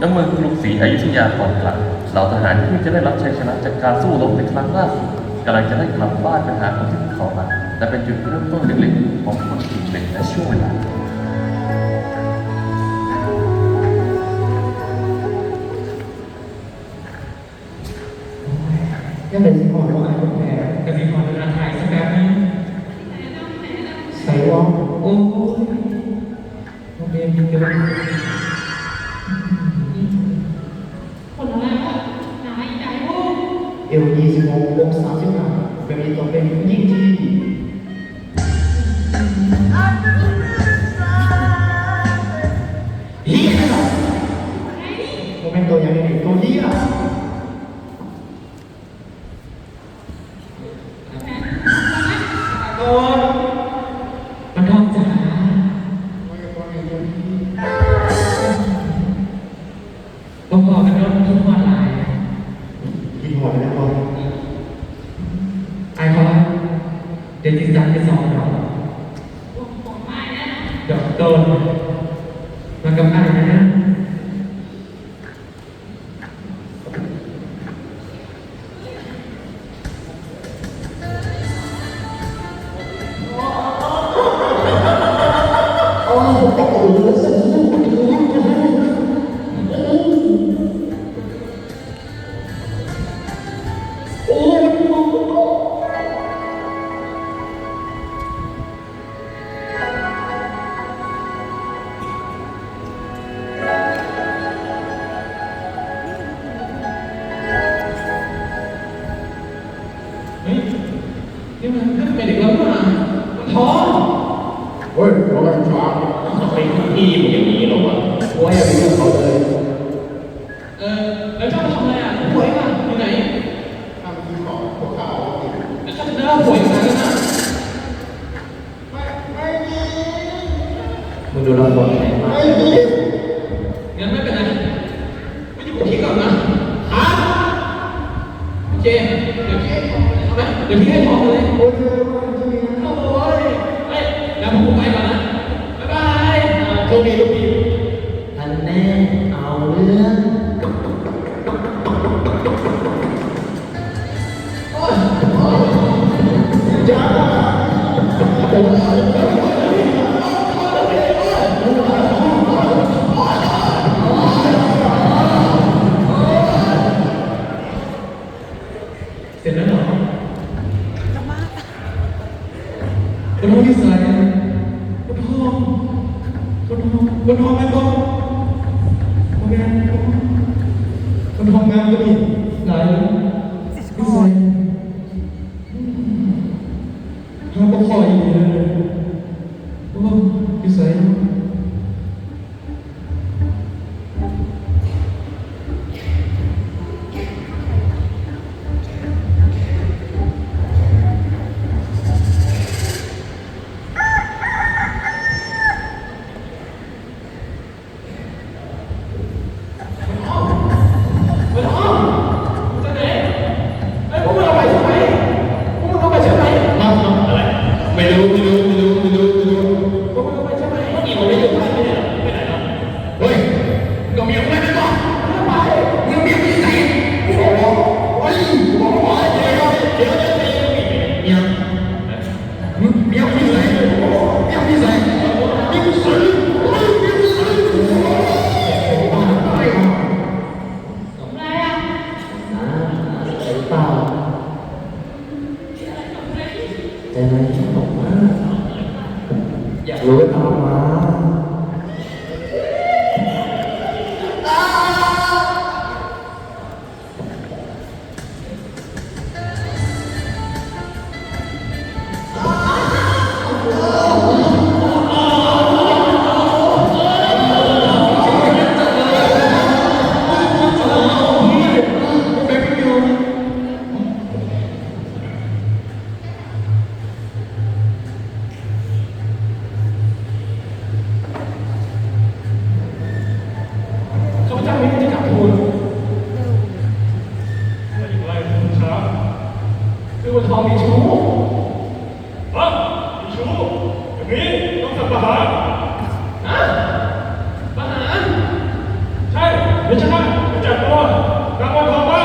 น้ำมืองกรุงศรีอยุธยาก่อนกลับเหล่าทหารที่จะได้รับชัยชนะจากการสู้รบในครั้งล่าสุดกำลังจะได้กลับบ้านไปหาคนที่เขารักและเป็นจุดเริ่มต้นเล็กๆของคนกลุ่มหนึ่งในช่วงเวลา ยังเป็นสิ่งของของไอ้คนแพ้แต่มีความเป็นอาหารสักแบบนึงใส่วองโอ้ยโรงเรียนมีเยอะคนละแล้วนายใจพวกเอวยี่สิบหกองศาเชียวนะแบบนี้ต้องเป็นยิ่งที่ บอกบอกกันว่าทุกวันหลายกินหัวไปแล้วพอไอ้เขาเดี๋ยวจริงจังจะสอนเราผมไม่นะเดี๋ยวโดนมันกับไอ้นะเฮ้ นี่มันขึ้นไปเด็กแล้วมั้งมันท้องเฮ้ยเราไม่ช้าเป็นที่มันอย่างนี้หรอวะโอ้ยอย่าไปยุ่งเขาเลยเออแล้วเจ้าทำอะไรอะป่วยป่ะอยู่ไหนทำที่ของพวกเขาแล้วเจ้าจะได้ป่วยขนาดนั้นนะมึงดูละครไหนมาไม่มีงั้นไม่เป็นไรไม่อยู่กับพี่ก่อนนะฮะเจเดี๋ยวพี่ เลยเอาไหมเดี๋ยวพี่ให้ทองเลยโอ้ยเจอวันที่นี่นะโอ้ยเอ้ยแล้วผมไปก่อนนะบ๊ายบายอ่าโชคดีลูก คนทองคนทองกันคนโอเคคนทองงานก็มีหลายพิเศษห้ามกคอยอยู่เลยโอ้พิเศษ ชู้ฮะมีชู้อย่นี้ต้องสัปะหาฮะปะหาใช่ไม่ใช่ไหมจัดตัวรางวัลทองมา